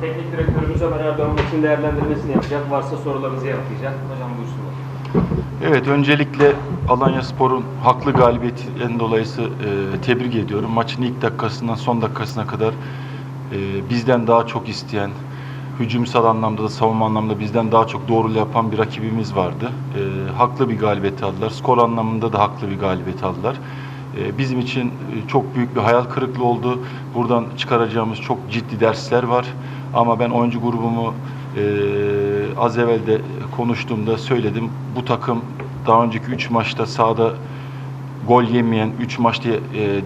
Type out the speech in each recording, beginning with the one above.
Teknik direktörümüz Ömer Erdoğan maçın değerlendirmesini yapacak. Varsa sorularınızı yanıtlayacak. Hocam buyursunlar. Evet, öncelikle Alanya Spor'un haklı galibiyetinden dolayısı e, tebrik ediyorum. Maçın ilk dakikasından son dakikasına kadar e, bizden daha çok isteyen, hücumsal anlamda da savunma anlamda bizden daha çok doğru yapan bir rakibimiz vardı. E, haklı bir galibiyet aldılar. Skor anlamında da haklı bir galibiyet aldılar. E, bizim için e, çok büyük bir hayal kırıklığı oldu. Buradan çıkaracağımız çok ciddi dersler var. Ama ben oyuncu grubumu e, az evvel de konuştuğumda söyledim. Bu takım daha önceki 3 maçta sahada gol yemeyen, 3 maçta e,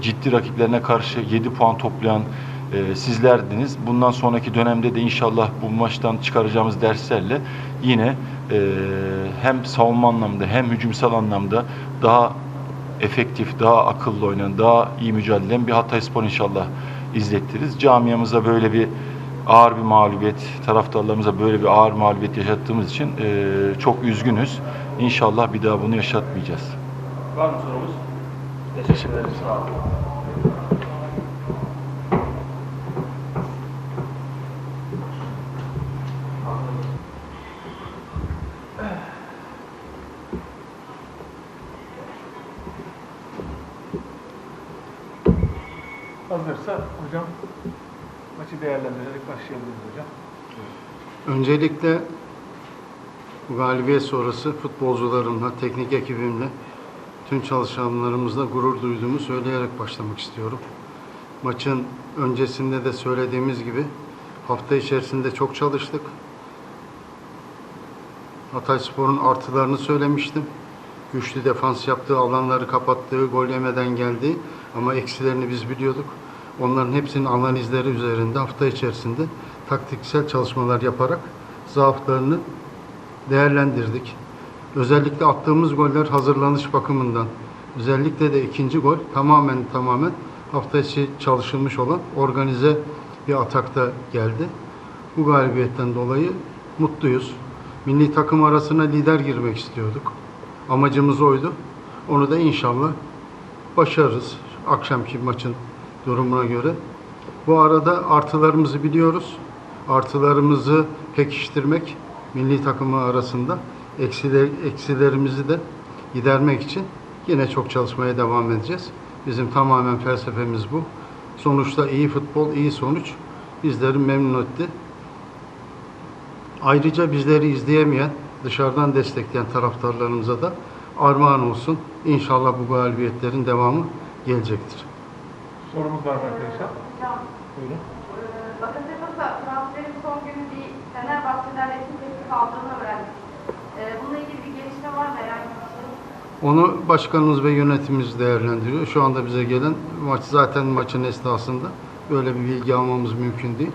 ciddi rakiplerine karşı 7 puan toplayan sizlerdiniz. Bundan sonraki dönemde de inşallah bu maçtan çıkaracağımız derslerle yine hem savunma anlamda hem hücumsal anlamda daha efektif, daha akıllı oynayan, daha iyi mücadele eden bir Hatayspor inşallah izlettiririz. Camiamıza böyle bir ağır bir mağlubiyet, taraftarlarımıza böyle bir ağır mağlubiyet yaşattığımız için e, çok üzgünüz. İnşallah bir daha bunu yaşatmayacağız. Var mı sorumuz? Teşekkür ederiz. Sağ olun. Hazırsa hocam maçı değerlendirerek başlayabiliriz hocam. Öncelikle galibiyet sonrası futbolcularımla, teknik ekibimle, tüm çalışanlarımızla gurur duyduğumu söyleyerek başlamak istiyorum. Maçın öncesinde de söylediğimiz gibi hafta içerisinde çok çalıştık. Hatayspor'un artılarını söylemiştim. Güçlü defans yaptığı, alanları kapattığı, gol yemeden geldiği ama eksilerini biz biliyorduk. Onların hepsinin analizleri üzerinde hafta içerisinde taktiksel çalışmalar yaparak zaaflarını değerlendirdik. Özellikle attığımız goller hazırlanış bakımından, özellikle de ikinci gol tamamen tamamen hafta içi çalışılmış olan organize bir atakta geldi. Bu galibiyetten dolayı mutluyuz. Milli takım arasına lider girmek istiyorduk. Amacımız oydu. Onu da inşallah başarırız akşamki maçın durumuna göre. Bu arada artılarımızı biliyoruz. Artılarımızı pekiştirmek milli takımı arasında eksiler, eksilerimizi de gidermek için yine çok çalışmaya devam edeceğiz. Bizim tamamen felsefemiz bu. Sonuçta iyi futbol, iyi sonuç bizleri memnun etti. Ayrıca bizleri izleyemeyen, dışarıdan destekleyen taraftarlarımıza da armağan olsun. İnşallah bu galibiyetlerin devamı gelecektir. Sorumuz var mı arkadaşlar? Hocam, Buyurun. e, Bakırca'da transferin son günü bir Fenerbahçe'den resmi teklif aldığını öğrendik. E, Bununla ilgili bir gelişme var mı herhangi bir şey? Onu başkanımız ve yönetimimiz değerlendiriyor. Şu anda bize gelen maç zaten maçın esnasında böyle bir bilgi almamız mümkün değil.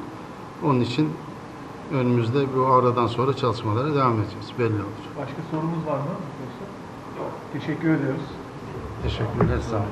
Onun için önümüzde bu aradan sonra çalışmalara devam edeceğiz. Belli olur. Başka sorumuz var mı arkadaşlar? Yok. Teşekkür ediyoruz. Teşekkürler. Sağ olun.